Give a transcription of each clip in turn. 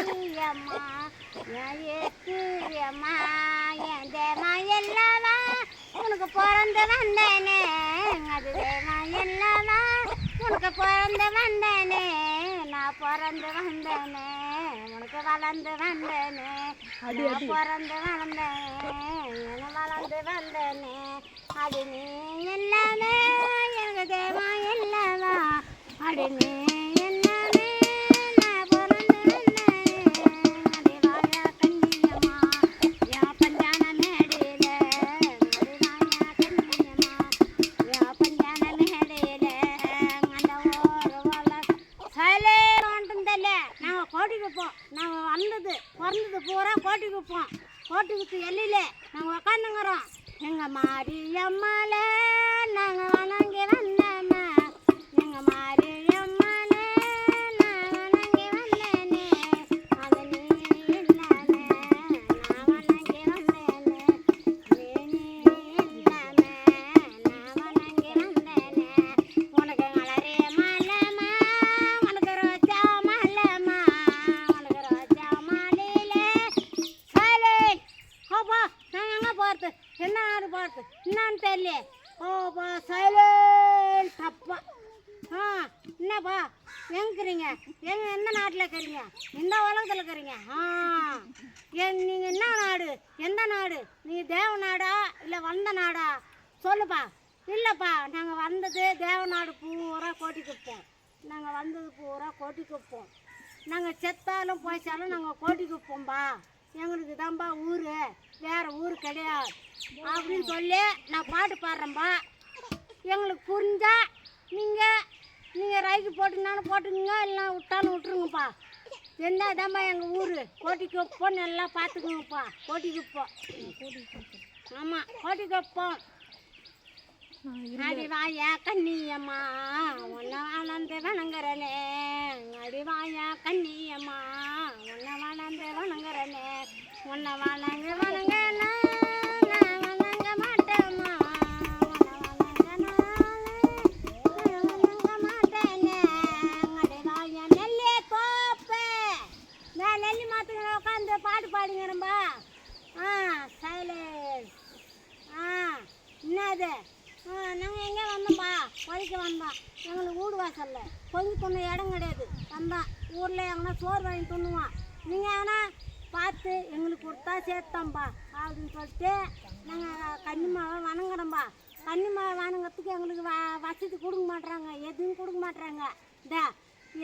மாரியம்மா என் ஏத்தியம்மா என் தேமா எல்லாவா? உனக்கு பிறந்து வந்தேனே அது தேமா எல்லாவா? உனக்கு பிறந்து வந்தேனே நான் பிறந்து வந்தேனே உனக்கு வளர்ந்து வந்தேனே நான் பிறந்து வளர்ந்தேனே வளர்ந்து வந்தேனே அது நீ எல்லாமே எனக்கு தேவா எல்லாவா? அது நீ கோட்டிக்குப்போம் நாங்கள் வந்தது பிறந்தது பூரா கோட்டிக்குப்போம் கோட்டிக்குப்பு எல்லையில் நாங்கள் உக்காந்துங்கிறோம். எங்கள் மாரியம்மாலே என்னன்னு தெரியல. ஓப்பா சைலண்ட் தப்பா ஆ என்னப்பா? எங்கிறீங்க? எங்க எந்த நாட்டில் இருக்கிறீங்க எந்த உலகத்தில் இருக்கிறீங்க ஆ. என் நீங்கள் என்ன நாடு? எந்த நாடு? நீ தேவ நாடா இல்லை வந்த நாடா? சொல்லுப்பா. இல்லைப்பா நாங்கள் வந்தது தேவநாடு பூரா கோட்டி குப்போம். நாங்கள் வந்தது பூரா கோட்டி குப்போம். நாங்கள் செத்தாலும் போய்ச்சாலும் நாங்கள் கோட்டி குப்போம்பா. எங்களுக்கு தான்ப்பா ஊர். வேறு ஊர் கிடையாது. அப்படின்னு சொல்லி நான் பாட்டு பாடுறேன்ப்பா எங்களுக்கு புரிஞ்சா நீங்கள் நீங்கள் ரைக்கு போட்டுனாலும் போட்டுக்குங்க இல்லைனா விட்டாலும் விட்டுருங்கப்பா. என்ன தான்ப்பா எங்கள் ஊர்? கோட்டிக்கு வைப்போம் நல்லா பார்த்துக்குங்கப்பா. கோட்டிக்கு வைப்போம். ஆமாம் கோட்டிக்கு வைப்போம். அடிவாயா கண்ணியம்மா உன்னை வளர்ந்து வணங்குறனே. அடிவாயா கண்ணியம்மா உன்னை வளர்ந்து உன்னை வணங்க நான் வணங்க மாட்டேம்மா நெல்லி உட்காந்து பாட்டு பாடுங்கிறம்பா ஆ சைலேஷ் ஆ என்னது நாங்கள் எங்கே வந்தோம்ப்பா பொழைக்க வந்தோம் எங்களுக்கு வீடு வாசல்ல பொங்கி துண்ண இடம் கிடையாது வந்தோம் ஊரில் எங்கன்னா சோறு வாங்கி துண்ணுவோம் நீங்கள் எங்கன்னா பார்த்து எங்களுக்கு கொடுத்தா சேர்த்தோம்பா அப்படின்னு சொல்லிட்டு நாங்கள் கன்னிமாவை வணங்குறோம்பா. கன்னிமாவை வணங்குறதுக்கு எங்களுக்கு வ வசதி கொடுக்க மாட்றாங்க. எதுவும் கொடுக்க மாட்றாங்க. இந்த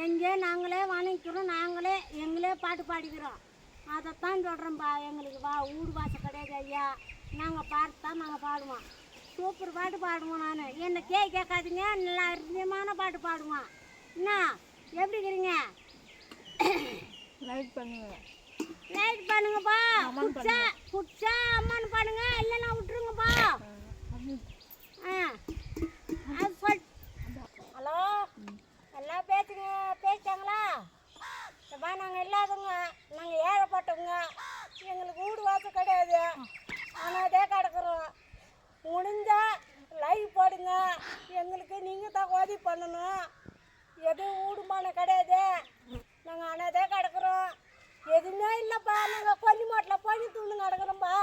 எங்கே நாங்களே வணங்கிக்கிறோம். நாங்களே எங்களே பாட்டு பாடிக்கிறோம். அதைத்தான் சொல்கிறோம்பா எங்களுக்கு. வா ஊடு வாசல் கிடையாது ஐயா. நாங்கள் பாட்டு தான் நாங்கள் பாடுவோம். சூப்பர் பாட்டு பாடுவோம் நான். என்ன கே கேட்காதீங்க. நல்லா அருமையான பாட்டு பாடுவோம். என்ன எப்படி இருக்கிறீங்க லைக் பண்ணுங்க. லைக் பண்ணுங்கப்பா. புட்ஸா புட்ஸா அம்மன் பண்ணுங்க இல்லைன்னா விட்டுருங்கப்பா. ஹலோ? எல்லாம் பேசுங்க பேசிட்டாங்களா? இப்போ நாங்கள் இல்லாதவங்க. நாங்கள் ஏழைப்பட்டவங்க. எங்களுக்கு வீடு வாசல் கிடையாது. அனாதே கிடக்குறோம். முடிஞ்சா லைவ் போடுங்க. எங்களுக்கு நீங்கள் தான் உதவி பண்ணணும். எதுவும் வீடுமானம் கிடையாது. நாங்கள் அனாதே கிடக்குறோம். எதுவுமே இல்லைப்பா. நாங்கள் கொல்லி மாட்டில் பனி தூண்டு நடக்கிறோம்ப்பா